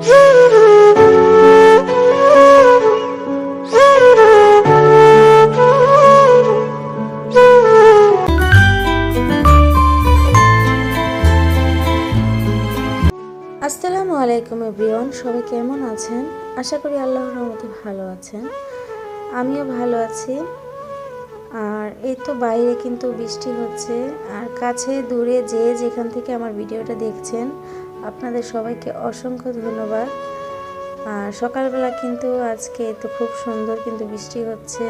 আসসালামু আলাইকুম এভরিওয়ান, সবাই কেমন আছেন? আশা করি আল্লাহর রহমতে ভালো আছেন। আমিও ভালো আছি। আর এই তো বাইরে কিন্তু বৃষ্টি হচ্ছে। আর কাছে, দূরে যে যেখান থেকে আমার ভিডিওটা দেখছেন আপনাদের সবাইকে অসংখ্য ধন্যবাদ। আর সকালবেলা কিন্তু আজকে তো খুব সুন্দর কিন্তু বৃষ্টি হচ্ছে।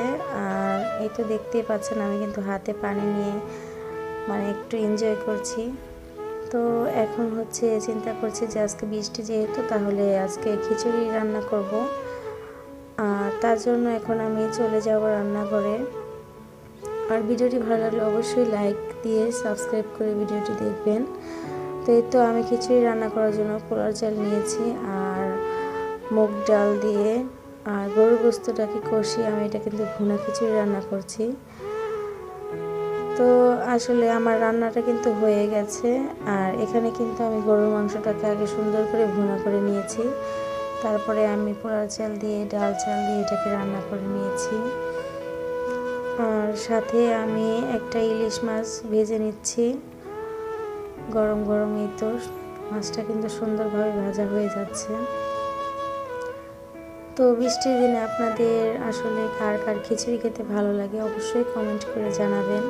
আর এই তো দেখতেই পাচ্ছেন আমি কিন্তু হাতে পানি নিয়ে মানে একটু এনজয় করছি। তো এখন হচ্ছে চিন্তা করছি যে আজকে বৃষ্টি যেহেতু, তাহলে আজকে খিচুড়ি রান্না করব। আর তার জন্য এখন আমি চলে যাব রান্নাঘরে। আর ভিডিওটি ভালো লাগলে অবশ্যই লাইক দিয়ে সাবস্ক্রাইব করে ভিডিওটি দেখবেন। তো এই তো আমি খিচুড়ি রান্না করার জন্য পোলার চাল নিয়েছি আর মুগ ডাল দিয়ে আর গরুর গোস্তটাকে কষিয়ে আমি এটা কিন্তু ভুনা খিচুড়ি রান্না করছি। তো আসলে আমার রান্নাটা কিন্তু হয়ে গেছে আর এখানে কিন্তু আমি গরুর মাংসটাকে আগে সুন্দর করে ভুনা করে নিয়েছি। তারপরে আমি পোড়া চাল দিয়ে, ডাল চাল দিয়ে এটাকে রান্না করে নিয়েছি। আর সাথে আমি একটা ইলিশ মাছ ভেজে নিচ্ছি। গরম গরম এই তো। মাছটা কিন্তু সুন্দরভাবে ভাজা হয়ে যাচ্ছে। তো বৃষ্টির দিনে আপনাদের আসলে কার কার খিচুড়ি খেতে ভালো লাগে অবশ্যই কমেন্ট করে জানাবেন।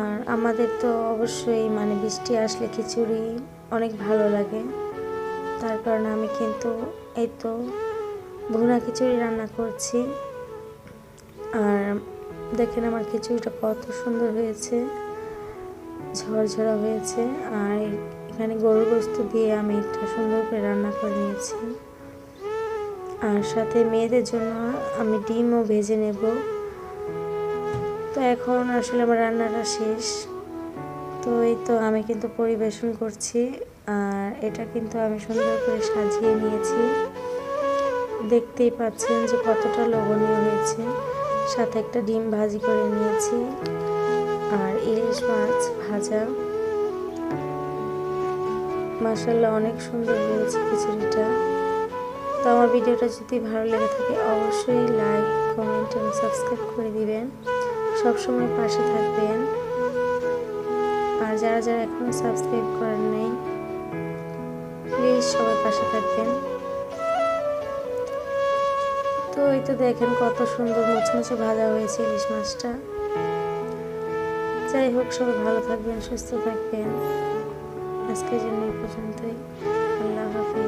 আর আমাদের তো অবশ্যই মানে বৃষ্টি আসলে খিচুড়ি অনেক ভালো লাগে। তার কারণে আমি কিন্তু এই তো ভুনা খিচুড়ি রান্না করছি। আর দেখেন আমার খিচুড়িটা কত সুন্দর হয়েছে। ঝরঝরা হয়েছে আর এখানে গরুর গোস্ত দিয়ে আমি এটা সুন্দর করে রান্না করে নিয়েছি। আর সাথে মেয়েদের জন্য আমি ডিমও ভেজে নেব। তো এখন আসলে আমার রান্নাটা শেষ। তো এই তো আমি কিন্তু পরিবেশন করছি আর এটা কিন্তু আমি সুন্দর করে সাজিয়ে নিয়েছি। দেখতেই পাচ্ছেন যে কতটা লোভনীয় হয়েছে। সাথে একটা ডিম ভাজি করে নিয়েছি। আর ইলিশ মাছ ভাজা। মাসাল্লাহ অনেক সুন্দর হয়েছে খিচুড়িটা। তো আমার ভিডিওটা যদি ভালো লেগে থাকে, অবশ্যই লাইক কমেন্ট এবং সাবস্ক্রাইব করে দিবেন। সবসময় পাশে থাকবেন। আর যারা যারা এখনও সাবস্ক্রাইব করেন নাই প্লিজ সবাই পাশে থাকবেন। তো এই তো দেখেন কত সুন্দর মুচমুচে ভাজা হয়েছে ইলিশ মাছটা। যাই হোক সবাই ভালো থাকবেন সুস্থ থাকবেন। আজকের জন্য এই পর্যন্তই। আল্লাহ হাফিজ।